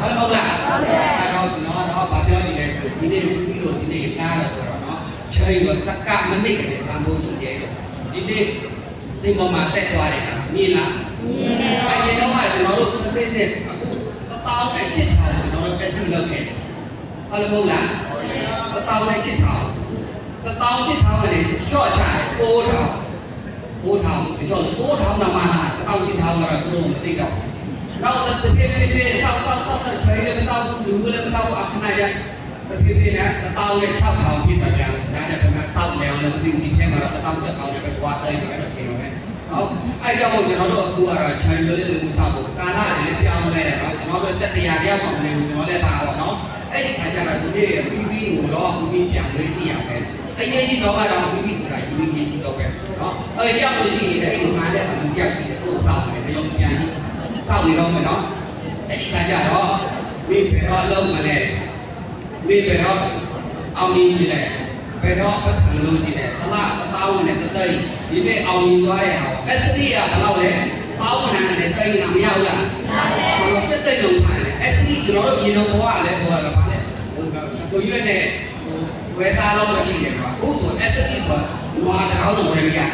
ဟုတ်လားမဟုတ်လားဟုတ်တယ်အဲတော့ကျွန်တော်ကတော့ဗာပြောနေလဲဆိုဒီနေ့ဒီလိုဒီနေ့နားလို့ဆိုတော့နော်ချိန်တော့စကမနစ်ကလေးတန်ဖိုးရှိတယ်လို့ဒီနေ့စိတ်ပေါ်မှာတက်သွားတယ်ဟာမြင်လားမြင်တယ်အရင်တော့ကကျွန်တော်တို့စစ်စစ်နဲ့အခုတပေါင်းနဲ့ရှစ်ထောင်ကျွန်တော်တို့ပက်စီလုပ်ခဲ့တယ်ဟုတ်လားမဟုတ်လားဟုတ်တယ်တပေါင်းနဲ့ရှစ်ထောင်တပေါင်းရှစ်ထောင်နဲ့ရှော့ချတယ်ပိုးထောင်ပိုးထောင်ဒီတော့ပိုးထောင်နာမလားတပေါင်းရှစ်ထောင်ကတော့သူတို့မသိတော့ နောက်တစ်ပြေးပြေးပြေးဆောက်ဆောက်ဆောက်ဆောက်ချိန်လည်းမဆောက်ဘူးလူလည်းမဆောက်ဘူးအခဏရတစ်ပြေးပြေးနဲ့တပေါင်းနဲ့6ထောင်ပြပါကြဒါနဲ့ပြန်ဆောက်နေအောင်လည်းမသိဘူးဒီထဲမှာတော့တပေါင်း6ထောင်နဲ့ပဲကြွားတိုင်းပဲတော့ပြင်တော့မယ်ဟုတ်အဲကြောင့်ကျွန်တော်တို့အခုကတော့ချိန်လည်းလည်းမဆောက်ဘူးကာလလည်းပြောင်းလဲတယ်နော်ကျွန်တော်တို့တက်တရားတရားမှမနေဘူးကျွန်တော်လည်းပါတော့နော်အဲ့ဒီခါကျတော့ဒီနေ့ပြီးပြီးကိုတော့ပြီးပြန်လေးကြည့်ရမယ်အရေးကြီးတော့ကတော့ပြီးပြီးကပြီးပြီးကြီးတော့ပဲနော်အဲ့ဒီရောက်လို့ရှိရင်အဲ့ဒီမှာလည်းလူကြောက်ရှိတယ်ကိုယ်ဆောက်တယ်ဘယ်လိုပြန်ကြည့် စောင့်နေတော့မယ်နော်အဲ့ဒီခါကျတော့မိဘယ်တော့လုံးမလဲမိဘယ်တော့အောင်မြင်ကြည့်လဲဘယ်တော့ပတ်စံလို့ကြည့်လဲတလားတသားဝင်တဲ့တသိဒီနေ့အောင်မြင်သွားတဲ့ဟာအစတိကဘယ်လောက်လဲပေါင်းနာနဲ့တိတ်နာမရဘူးလားရတယ်တက်တက်လုံးထားတယ်အစတိကျွန်တော်တို့ရေလုံးဘဝလည်းဟောတာပါလေဟိုကကိုရွက်နဲ့ဝဲသားလုံးမရှိတယ်ကွာအခုဆိုအစတိဆိုနွားတကောင်းလုံးဝယ်ရတယ်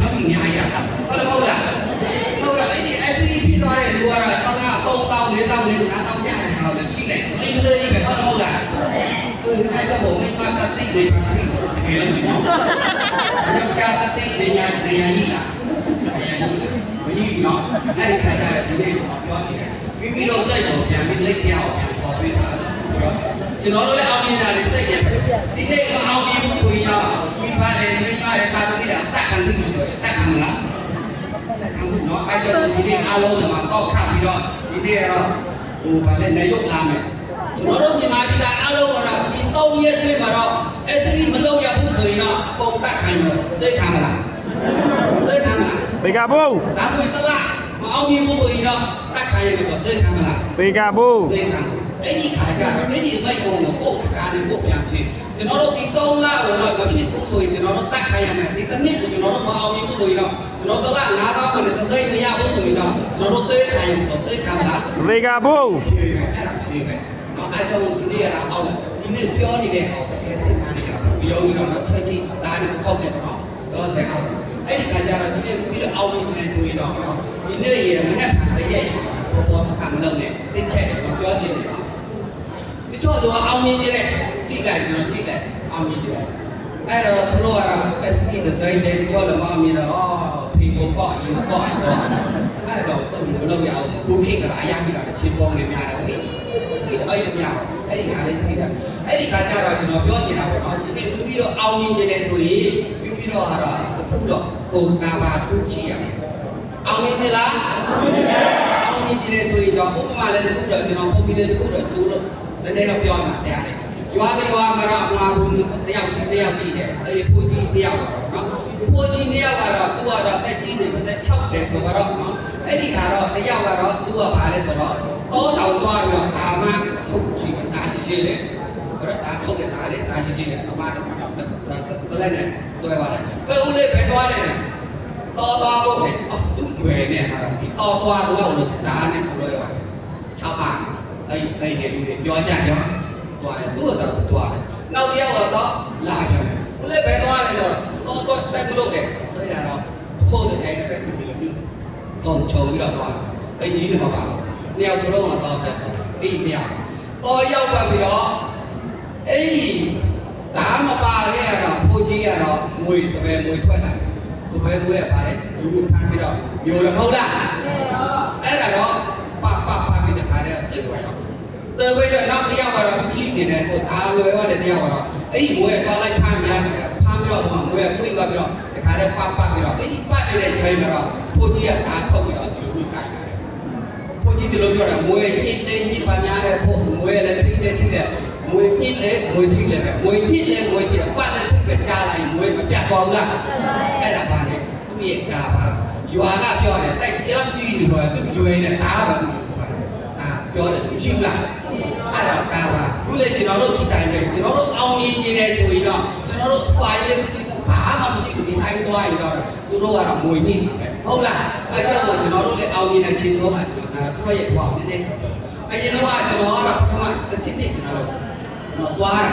အဲ့ဒီညာရတာဟုတ်လားမဟုတ်လား ဟုတ်လားအဲ့ဒီ SC ပြီးသွားတဲ့လူကတော့တောင်းတာ3000 4000 5000ရတယ် နဲ့မင်းကလေးကြီးကတော့မဟုတ်လားသူကအဲ့ကြောင့်မင်းမတတိတွေပါသိတယ်လို့ပြောတယ်။ကျောင်းသားတတိတွေညာနေရာကြီးလားမကြီးဘူးနော်အဲ့ဒီခါကျတော့ဒီနေ့တော့ပြောပြတယ်ပြီးပြီးတော့စိတ်ကိုပြန်ပြီးလက်ပြအောင်ပြန်ပေါ်ပေးတာတော့ကျွန်တော်တို့လည်းအောင်မြင်တာတွေစိတ်ရဒီနေ့မအောင်မြင်ဘူးဆိုရင်တော့မိဘလည်းမိဘလည်းတာသမီးလည်းတတ်ခံလို့ပြောတယ်တတ်ခံလားတတ်ခံလို့နော်အဲ့ကြောင့်ဒီနေ့အားလုံးကတောက်ခတ်ပြီးတော့ဒီနေ့ကတော့ ဟိုဗာလဲနေရုပ်လာမယ်ကျွန်တော်တို့မြန်မာပြည်သားအားလုံးကတော့ဒီ3ရက်အတွင်းမှာတော့ SC မလုပ်ရဘူးဆိုရင်တော့အကုန်တက်ခံရောသိခံမလားသိခံမလားတေကာဘူးဒါဆိုရင်တလားမအောင်မြင်ဘူးဆိုရင်တော့တက်ခံရတယ်ဆိုသိခံမလားတေကာဘူးသိခံ အဲ့ဒီခါကျတော့အဲ့ဒီအမိုက်ကုန်ကိုကိုယ်စကားနဲ့ကိုယ်ပြန်ဖြစ်ကျွန်တော်တို့ဒီ3လကိုတော့မဖြစ်ဘူးဆိုရင်ကျွန်တော်တို့တက်ခံရမယ်ဒီတစ်နှစ်ကိုကျွန်တော်တို့မအောင်မြင်ဘူးဆိုရင်တော့ကျွန်တော်တို့က9000ကိုလည်းသိမရဘူးဆိုရင်တော့ကျွန်တော်တို့သိခံရဆိုသိခံမလားတေကာဘူးဖြေပဲအဲ့ဒါဖြေပဲနော်အဲ့ကြောင့်ဒီနေ့ကအောက်ဒီနေ့ပြောနေတဲ့ဟောတကယ်စိတ်မှန်နေတာပြောပြီးတော့နော်ချက်ချင်းဒါနဲ့ခောက်နေတော့တော့ဆက်အောင်အဲ့ဒီခါကျတော့ဒီနေ့ပြီးတော့အောက်နေတယ်ဆိုရင်တော့ဒီနေ့ရေမနေ့ကတည်းကပေါ်ပေါ်သစားမလုပ်နဲ့တစ်ချက်တော့ပြောချင်တယ်နော်ဒီ ချို့တော့အောင်မြင်နေတဲ့ကြည့်လိုက်ကျွန်တော်ကြည့်လိုက်အောင်မြင်တယ်အဲ့တော့သူတို့ကတော့ SD ဒီဇိုင်းတဲ့ဒီချို့လည်းမအောင်မြင်တော့အော်ဖေပေါ်ပေါ့ယူပေါ့တော့အဲ့တော့သူမလုပ်ရအောင်ကိုခိကအရာပြီးတော့ချင်းပေါင်းနေများတယ်လေဒီတော့အဲ့ဒီမြောက်အဲ့ဒီဟာလေးသိတာအဲ့ဒီခါကျတော့ကျွန်တော်ပြောချင်တာပေါ့နော်ဒီနေ့ပြီးပြီးတော့အောင်မြင်နေတယ်ဆိုရင်ပြီးပြီးတော့ဟာတော့တခုတော့ကိုယ်ကာပါသူချီရမယ်အောင်မြင်ကြလားအောင်မြင်ကြအောင်မြင်ကြတယ်ဆိုရင်တော့ဥပမာလည်းတခုတော့ကျွန်တော်ပုံပြီးလည်းတခုတော့ကျွန်တော် တို့တကယ်တော့ပြောမှာတရားတယ်ရွာကရွာမှာတော့အမှားဘူးတယောက်ရှိတယောက်ရှိတယ်အဲ့ဒီဖိုးကြီးတယောက်ပါတော့နော်ဖိုးကြီးတယောက်ကတော့သူကတော့တက်ကြီးနေတယ်60ဆိုတော့နော်အဲ့ဒီဟာတော့တယောက်ကတော့သူကဘာလဲဆိုတော့တောတောင်သွားပြီးတော့ဒါမှထုတ်ရှိတာဒါရှိရှိလေအဲ့ဒါထုတ်တဲ့ဒါလေဒါရှိရှိလေအမှားတော့ဘယ်လဲနဲ့တွဲပါတယ်ဘယ်ဦးလေးပဲသွားတယ်တော်သွားဖို့လေအော်သူ့ရွယ်နဲ့ဟာတော့ဒီတော်သွားတော့လို့ဒါနဲ့တွဲပါတယ်6ပါ အဲ့အဲ့ဒီလူတွေပြောကြကြောသွားတယ်သူ့တော့သွားတယ်နောက်တစ်ယောက်ကတော့လာပြန်တယ်ဦးလေးပဲသွားတယ်ဆိုတော့တော်တော့တက်မလို့တယ်အဲ့ဒါတော့ဖိုးတဲ့အဲ့ဒါပဲဒီလိုမျိုးကောင်းချုံပြီးတော့သွားတယ်အဲ့ဒီနေမှာပါနှစ်ယောက်စလုံးကတော့တက်တယ်အဲ့ဒီနှစ်ယောက်တော်ရောက်ပါပြီးတော့အဲ့ဒီဒါမပါခဲ့ရတော့ဖိုးကြီးကတော့ငွေစပယ်ငွေထွက်လာစပယ်ငွေကပါတယ်လူကိုဖမ်းပြီးတော့မျိုးတယ်မဟုတ်လားအဲ့ဒါတော့ တော်ပြီးတော့နောက်တစ်ယောက်ကတော့သူရှိနေတယ်ဟိုဒါလွယ်သွားတယ်တစ်ယောက်ကတော့အဲ့ဒီငွေသွားလိုက်ဖမ်းရမယ်ဖမ်းပြီးတော့ဟိုငွေပွင့်သွားပြီးတော့တခါတည်းပပပြီးတော့အဲ့ဒီပတ်နေတဲ့ချိန်မှာတော့ဖိုးကြီးကဒါထုတ်ပြီးတော့ဒီလိုကိုကိုင်တာဘုန်းကြီးဒီလိုပြောတာမွေပြည့်သိပြည့်ပါများတဲ့ဖို့မွေလည်းထိတယ်ထိတယ်မွေပြည့်လေမွေထိလည်းပဲမွေပြည့်လေမွေထိတယ်ပတ်လည်းထိပဲကြားလိုက်မွေမပြတ်သွားဘူးလားအဲ့ဒါပါလေသူ့ရဲ့ကာပါရွာကပြောတယ်တိုက်ကြောင်းကြည့်နေတော့သူရွယ်နေဒါပါသူအာပြောတယ်မရှိဘူးလား အဲ့ဒါကာပါသူလည်းကျွန်တော်တို့ဒီတိုင်းပဲကျွန်တော်တို့အောင်မြင်နေတယ်ဆိုရင်တော့ကျွန်တော်တို့ file လေးမရှိဘူးဘာမှမရှိဘူးဒီတိုင်းသွားရင်တော့သူတို့ကတော့မွေညှိမှာပဲဟုတ်လားအဲ့ကြောင့်ကျွန်တော်တို့လည်းအောင်မြင်တဲ့ချိန်တော့မှကျွန်တော်ဒါသူတို့ရဲ့ဘဝနည်းနည်းထွက်တော့အရင်တော့ကျွန်တော်ကတော့ပထမတစ်စစ်စစ်ကျွန်တော်တော့သွားတာ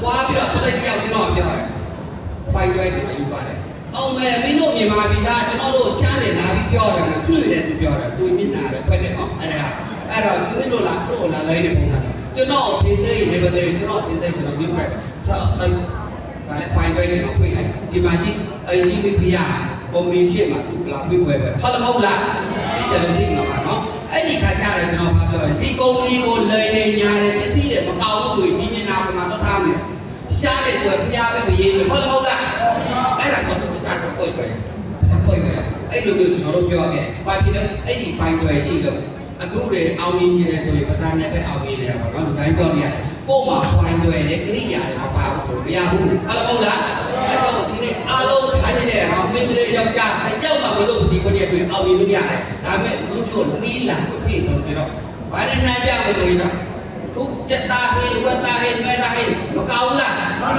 သွားပြီးတော့ပြလိုက်တယောက်ကျွန်တော်ပြောတယ်ဖိုင်တွဲကျွန်တော်ယူပါတယ်အောင်မယ်မင်းတို့မြန်မာပြည်သားကျွန်တော်တို့ရှမ်းနေလာပြီးပြောတယ်မပြည့်တယ်သူပြောတယ်သူမျက်နှာလည်းဖွက်တယ်နော်အဲ့ဒါအဲ့တော့သူတို့လာသူ့လာလဲတဲ့ပုံစံ ကျွန်တော်ထင်းသေးနေပါသေးကျွန်တော်ထင်းသေးကျွန်တော်ပြုတ်ခဲ့တယ်ဆောက်အဲ့ဒါလည်းဖိုင်တွဲကျွန်တော်ဖွင့်လိုက်ဒီမှာကြည့်အရင်ကြီးပြရပုံမင်းရှိမှသူလာပြီးပွဲပဲဟုတ်လားမဟုတ်လားဒီတလုံးသိမှာပါနော်အဲ့ဒီခါကျတော့ကျွန်တော်ပြောတယ်ဒီကုမ္ပဏီကိုလိန်နေညာတယ်ပစ္စည်းတွေမကောင်းဘူးဆိုရင်ဒီမျက်နှာကမှတော့ထား မယ်ရှားတယ်ဆိုရင်ဖျားပဲမရေးဘူးဟုတ်လားမဟုတ်လားအဲ့ဒါဆိုတော့ကတော့ပို့ပဲဒါပို့ပဲအဲ့လိုမျိုးကျွန်တော်တို့ပြောခဲ့တယ်ဘာဖြစ်လဲအဲ့ဒီ file တွေရှိလို့အခုတွေအောင်မြင်နေတယ်ဆိုရင်ပဇာနဲ့ပဲအောင်မြင်နေတာပေါ့နော်လူတိုင်းပြောနေရတယ်ကို့မှာ file တွေနဲ့ကိရိယာတွေမပါဘူးဆိုမရဘူးဟုတ်လားမဟုတ်လားအဲ့တော့ဒီနေ့အားလုံးထားနေတယ်နော်မင်းလေးယောက်ျားအယောက်မှမလို့ဒီခုနှစ်ပြင်အောင်မြင်လို့ရတယ်ဒါပေမဲ့လူတို့နီးလာပြည့်စုံကြတော့ဘာနဲ့နှမ်းပြလို့ဆိုရင်တော့ခုစက်သားဟင်းဝက်သားဟင်းမဲသားဟင်းမကောင်းလားမှန်ပါ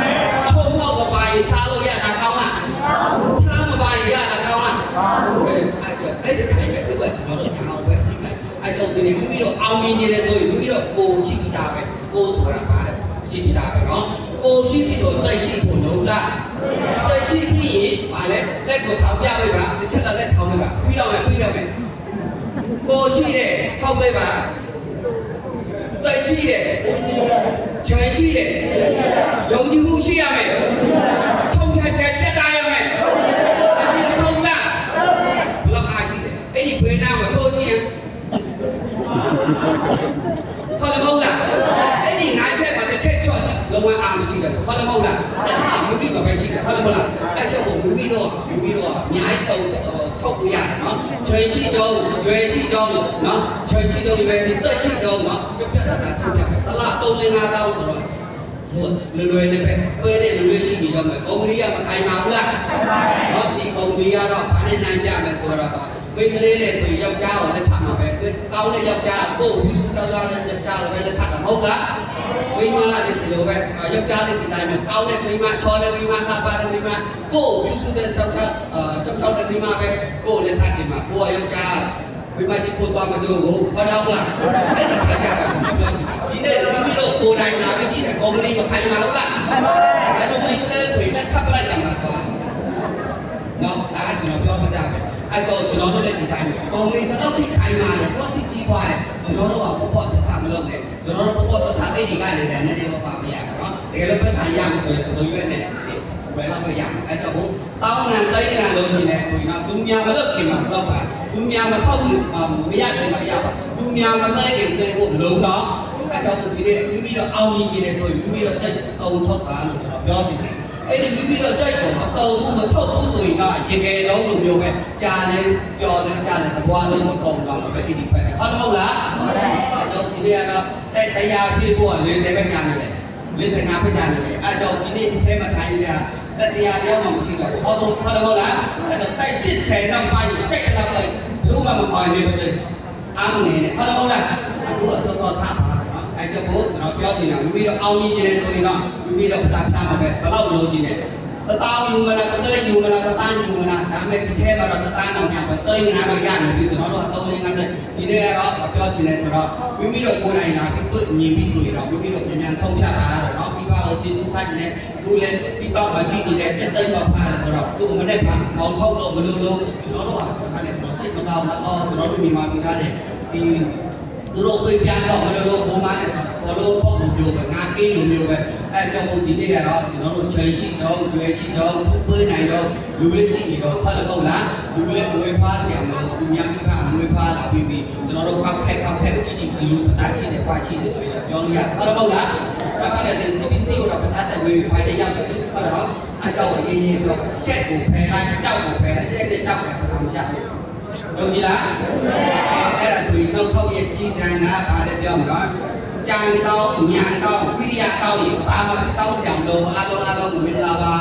ချုံတော့မပါရင်စားလို့ရတာကောင်းလားချားမပါရင်ရတာကောင်းလားအဲ့အဲ့ကြောင့်အဲ့ဒီတိုင်းပဲသူကကျွန်တော်တို့ထောင်ပဲကြည့်လိုက် အဲ့ကြောင့်ဒီနေ့မိမိတို့အောင်မြင်နေတယ်ဆိုရင်မိမိတို့ကိုရှိပြီးသားပဲကိုဆိုတာပါတယ်ရှိပြီးသားပဲနော်ကိုရှိပြီဆိုတိုက်ရှိဖို့လုံးလားတိုက်ရှိပြီးရင်ဗာလဲလက်ကိုထောင်ပြပေးပါတစ်ချက်တော့လက်ထောင်ပေးပါပြီးတော့မယ်ပြီးတော့မယ်ကိုရှိတဲ့ထောက်ပေးပါတိုက်ရှိတဲ့ခြံရှိတဲ့ယုံကြည်မှုရှိရမယ်ဆုံးဖြတ်ချက်တက်တာ ချိန်ရှိတော့ရွယ်ရှိတော့နော်ချိန်ရှိတော့ရွယ်ပြီးတက်ရှိတော့နော်ပြပြတာတာဆုံးပြမယ်တလား3 5 5တောင်းဆိုတော့လွယ်လွယ်လေးပဲပွဲတဲ့လူတွေရှိနေတော့မယ်ကုမ္ပဏီကမခိုင်ပါဘူးလားဟောဒီကုမ္ပဏီကတော့ဘာနဲ့နိုင်ပြမယ်ဆိုတော့မိန်းကလေးတွေဆိုရင်ယောက်ျားကိုလက်ထပ်မှာပဲကောင်းတဲ့ယောက်ျားကိုပြီးစူးစောင်းရတဲ့ယောက်ျားကိုပဲလက်ထပ်တာမဟုတ်လား မိန်းမလာတဲ့ဒီလိုပဲယောက်ျားလေးဒီတိုင်းပဲကောင်းတဲ့မိန်းမချောတဲ့မိန်းမကပါတဲ့မိန်းမကိုပြီးစူးတဲ့ဆောက်ချာအာဆောက်ချောတဲ့မိန်းမပဲကိုလက်ထပ်ချင်မှာကိုယောက်ျားမိမကြီးကိုသွားမကြိုးကိုဘာတော့လားအဲ့ဒီခါကျတော့ကျွန်တော်ပြောချင်တာဒီနေ့မိမိတို့ကိုယ်တိုင်လာပြီးကြည့်တယ်ကုမ္ပဏီမခိုင်ပါဘူးလားအဲ့တော့မိန်းကလေးဆိုရင်လက်ထပ်ပလိုက်ကြမှာကွာနော်ဒါကကျွန်တော်ပြောပြတာပဲအဲ့တော့ကျွန်တော်တို့လည်းဒီတိုင်းပဲကုမ္ပဏီတော့တိခိုင်ပါလေတော့တိကြီးသွားတယ် ကျွန်တော်တို့ကပေါ့ပေါ့ဆက်ဆက်မလုပ်နဲ့ကျွန်တော်တို့ပေါ့ပေါ့ဆက်ဆက်အဲ့ဒီကလည်းလည်းနည်းနည်းပေါ့ပါမရဘူးနော်တကယ်လို့ပတ်ဆိုင်ရမယ်ဆိုရင်သူရွက်နဲ့ဘယ်လောက်ပဲရမယ်အဲ့တော့တောင်းနံတိုင်းနံလုံးကြီးနေဆိုရင်တော့သူများမလုပ်ခင်မှာတော့ပါသူများမထောက်ဘူးမရခင်မှာရပါသူများမလိုက်ခင်တည်းကိုလုံးတော့အဲ့တော့ဒီနေ့မိမိတော့အောင်မြင်နေဆိုရင်မိမိတော့စိတ်အုံထောက်ပါလို့ကျွန်တော်ပြောချင်တယ် အဲ့ဒီမိမိတော့ကြိုက်တော့မတော်ဘူးမထုတ်ဘူးဆိုရင်တော့ရေကယ်လုံးလိုမျိုးပဲကြာလဲပျော်လဲကြာလဲတပွားလုံးမပုံတော့မှာပဲဒီဒီပဲဟုတ်တယ်မဟုတ်လားဟုတ်တယ်အဲ့တော့ဒီနေ့ကတော့တဲ့တရားပြည့်ဖို့က40ပဲကြာနေတယ်45ပဲကြာနေတယ်အဲ့တော့ဒီနေ့ဒီထဲမှာထိုင်နေတာတတရားတယောက်မှမရှိတော့ဘူးဟောတော့ဟုတ်တယ်မဟုတ်လားအဲ့တော့တိုက်80နောက်ပိုင်းကြိုက်လောက်လိုက်ဘူးမှမခေါ်နေဘူးတဲ့အားမငယ်နဲ့ဟုတ်တယ်မဟုတ်လားအခုကစောစောထားပါနော် အဲ့တော့ကိုကျွန်တော်ပြောချင်တာမိမိတော့အောင်မြင်နေတယ်ဆိုရင်တော့မိမိတော့ပတာထားမှာပဲဘယ်လောက်လိုချင်တယ်တတောင်းယူမလားတသိယူမလားတတန်းယူမလားဒါမဲ့ဒီထဲမှာတော့တတန်းတော့များပဲသိငါတော့ရနေပြီကျွန်တော်တို့က3 5 5ဒီနေ့ကတော့ပြောချင်တယ်ဆိုတော့မိမိတို့ကိုယ်တိုင်လာပြီးတွေ့မြင်ပြီးဆိုရင်တော့မိမိတို့ပြန်ပြန်ဆုံးဖြတ်ပါတော့เนาะပြီးပါတော့ကျေးဇူးဆိုင်နေသူလည်းဒီတော့မှကြည့်နေတဲ့စက်သိမ်းပါဖားတယ်ဆိုတော့သူ့မနဲ့ပါမောင်ထုတ်လို့မလို့လို့ကျွန်တော်တို့ဟာကျွန်တော်လည်းကျွန်တော်စိတ်မကောင်းတော့အော်ကျွန်တော်တို့မြန်မာပြည်သားတွေဒီ သူတို့ဝေးပြတော့မလို့လို့ဘုံမနဲ့ဘောလုံးပေါ့မျိုးပဲငါကေးလိုမျိုးပဲအဲကြောင့်မို့ဒီနေ့ကတော့ကျွန်တော်တို့ချိန်ရှိတော့ရွယ်ရှိတော့ပွေးနိုင်တော့လူလေးရှိနေတော့ဖတ်လို့ဟုတ်လားလူလေးဝေးဖားဆရာမလို့သူများပြဖားဝေးဖားလာပြီးပြီးကျွန်တော်တို့ကောက်ဖက်ကောက်ဖက်ကြည့်ကြည့်လူပတာချိတယ်ပွားချိတယ်ဆိုရင်ပြောလို့ရတယ်ဖတ်လို့ဟုတ်လားဘာဖြစ်လဲဒီ TPC ကိုတော့ပတာတဲ့ဝေးဖိုင်တဲ့ရောက်တယ်ဟုတ်တော့အကြောင်းရင်းရင်းပြောရှက်ကိုဖယ်လိုက်ကြောက်ကိုဖယ်လိုက်ရှက်နဲ့ကြောက်တယ်ပစာမချဘူး လုံးကြည့်လားအဲ့ဒါဆိုရင်နောက်ဆောက်ရဲ့ကြီးစံကဘာလဲပြောမှာတော့ကြံတော့ညံတော့ဝိရိယတော့ရင်ဘာမှတောင်းဆောင်လို့အားလုံးအားလုံးမင်္ဂလာပါ